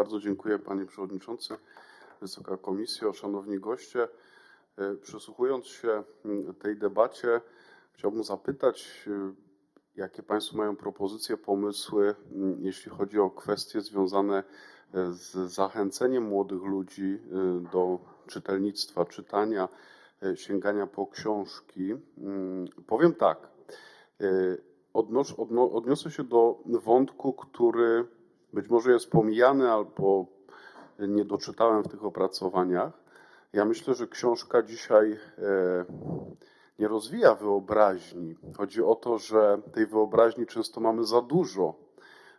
Bardzo dziękuję Panie Przewodniczący, Wysoka Komisjo, Szanowni Goście. E, Przysłuchując się mm, tej debacie, chciałbym zapytać, e, jakie Państwo mają propozycje, pomysły, mm, jeśli chodzi o kwestie związane e, z zachęceniem młodych ludzi do czytelnictwa, czytania, sięgania po książki. Mm, Powiem tak. odniosę się do wątku, który być może jest pomijany albo nie doczytałem w tych opracowaniach. Ja myślę, że książka dzisiaj e, nie rozwija wyobraźni. Chodzi o to, że tej wyobraźni często mamy za dużo.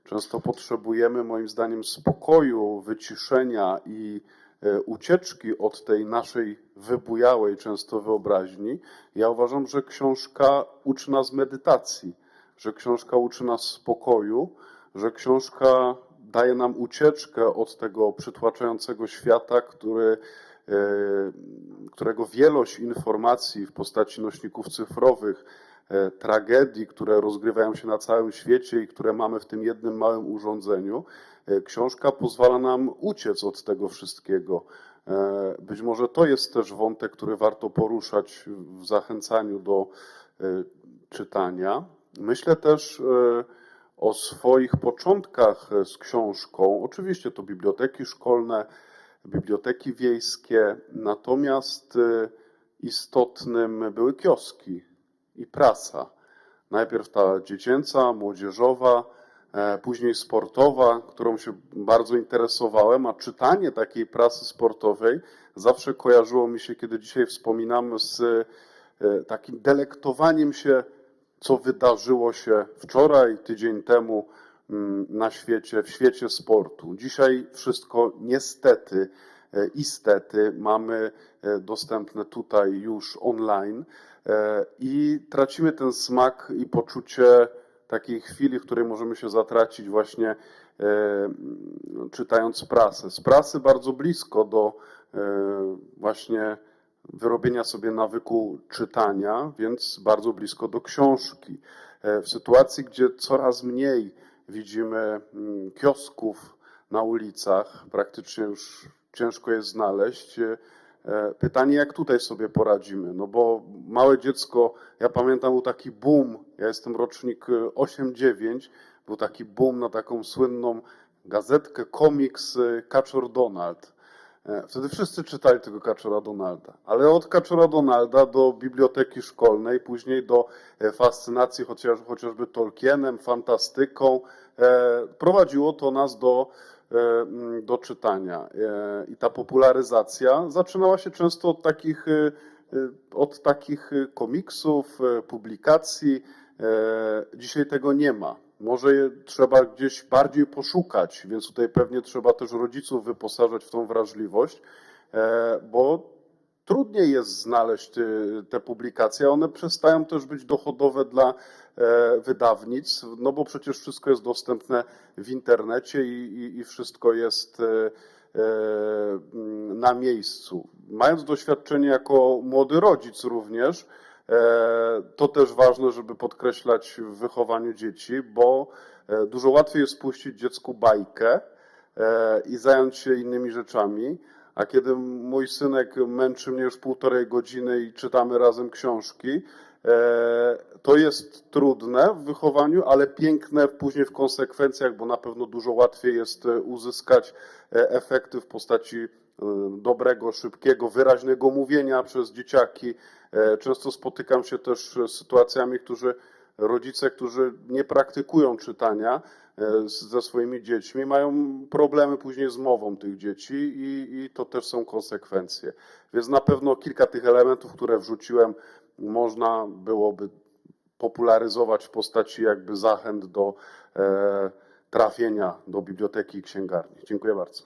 Często potrzebujemy, moim zdaniem, spokoju, wyciszenia i e, ucieczki od tej naszej wybujałej często wyobraźni. Ja uważam, że książka uczy nas medytacji, że książka uczy nas spokoju, że książka daje nam ucieczkę od tego przytłaczającego świata, który, e, którego wielość informacji w postaci nośników cyfrowych, e, tragedii, które rozgrywają się na całym świecie i które mamy w tym jednym małym urządzeniu, e, książka pozwala nam uciec od tego wszystkiego. Być może to jest też wątek, który warto poruszać w zachęcaniu do czytania. Myślę też o swoich początkach e, z książką. Oczywiście to biblioteki szkolne, biblioteki wiejskie, natomiast e, istotnym były kioski i prasa. Najpierw ta dziecięca, młodzieżowa, e, później sportowa, którą się bardzo interesowałem, a czytanie takiej prasy sportowej zawsze kojarzyło mi się, kiedy dzisiaj wspominam, z takim delektowaniem się, co wydarzyło się wczoraj, tydzień temu mm, na świecie, w świecie sportu. Dzisiaj wszystko niestety, e, istety mamy e, dostępne tutaj już online e, i tracimy ten smak i poczucie takiej chwili, w której możemy się zatracić właśnie czytając prasę. Z prasy bardzo blisko do właśnie wyrobienia sobie nawyku czytania, więc bardzo blisko do książki. E, W sytuacji, gdzie coraz mniej widzimy mm, kiosków na ulicach, praktycznie już ciężko jest znaleźć. e, Pytanie, jak tutaj sobie poradzimy? No bo małe dziecko, ja pamiętam, był taki boom, ja jestem rocznik e, 8-9, był taki boom na taką słynną gazetkę, komiks e, Kaczor Donald. E, Wtedy wszyscy czytali tego Kaczora Donalda, ale od Kaczora Donalda do biblioteki szkolnej, później do e, fascynacji chociaż, chociażby Tolkienem, fantastyką, e, prowadziło to nas do, do czytania. I ta popularyzacja zaczynała się często od takich, od takich komiksów, publikacji. Dzisiaj tego nie ma. Może je trzeba gdzieś bardziej poszukać, więc tutaj pewnie trzeba też rodziców wyposażać w tą wrażliwość, e, bo trudniej jest znaleźć te, publikacje. One przestają też być dochodowe dla e, wydawnictw, no bo przecież wszystko jest dostępne w internecie i, wszystko jest e, na miejscu. Mając doświadczenie jako młody rodzic również, To też ważne, żeby podkreślać w wychowaniu dzieci, bo e, dużo łatwiej jest puścić dziecku bajkę e, i zająć się innymi rzeczami. A kiedy mój synek męczy mnie już półtorej godziny i czytamy razem książki, e, to jest trudne w wychowaniu, ale piękne później w konsekwencjach, bo na pewno dużo łatwiej jest e, uzyskać e, efekty w postaci e, dobrego, szybkiego, wyraźnego mówienia przez dzieciaki. E, Często spotykam się też z sytuacjami, którzy rodzice, którzy nie praktykują czytania e, ze swoimi dziećmi, mają problemy później z mową tych dzieci i, i to też są konsekwencje. Więc na pewno kilka tych elementów, które wrzuciłem, można byłoby popularyzować w postaci jakby zachęt do e, trafienia do biblioteki i księgarni. Dziękuję bardzo.